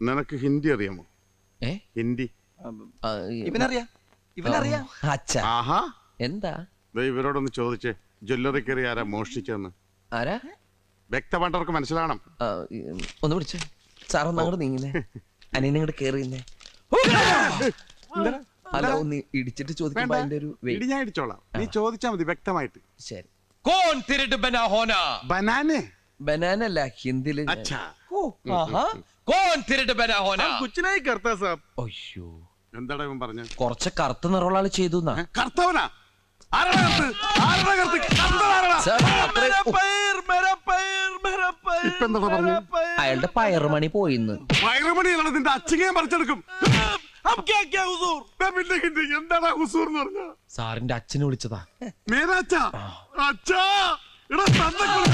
നിനക്ക് ഹിന്ദി അറിയാമോ? ഹിന്ദി. അച്ഛാ. ആഹാ. എന്താ? ഇവരോടൊന്ന് ചോദിച്ചേ. ജ്വല്ലറി കയറി ആരാ മോഷ്ടിച്ചെന്ന് ആരാ? വ്യക്തമായിട്ടവർക്ക് മനസ്സിലാണം ഒന്ന് പിടിച്ചു. സാറൊന്ന് അങ്ങോട്ട് നീങ്ങില്ലേ അനിയനെ അങ്ങോട്ട് കേറിയില്ലേ അല്ല ഒന്ന് ഇടിച്ചിട്ട് ചോദിക്കാം ഒരു ഇടി ഞാൻ ഇടിച്ചോളാം. നീ ചോദിച്ചാ മതി വ്യക്തമായിട്ട്. ശരി. കോൺ ബനാനെ ബനാന അല്ല ഹിന്ദിയില് ഞാൻ- അച്ഛാ हाँ कौन तेरे डब्बे ना होना കുച്ചിനായി കർത്താ സാബ് അയ്യോ എന്താടാ ഇവൻ പറഞ്ഞ കൊറച്ച് കറുത്ത നിറമുള്ള ആള് ചെയ്തു എന്നാ കർത്തവനാ ആരാടാ കർത്ത് ആരാടാ കർത്ത് കർത്തനാരാടാ സാർ അത്രയും ഉഫ്, ഇപ്പൊ എന്താ പറഞ്ഞു അയാളുടെ പയറുമണി പോയിന്ന് വയറുമണിയാണ് നിന്റെ അച്ഛനെയും പറിച്ചെടുക്കും ദാ പിന്നെ ഹിന്ദി. എന്താടാ ഹുസൂർ എന്ന് പറഞ്ഞ സാറിന്റെ അച്ഛനെ വിളിച്ചതാ മേരാ അച്ഛാ അച്ഛാ എടാ തന്നക്കുള്ള നാടോടി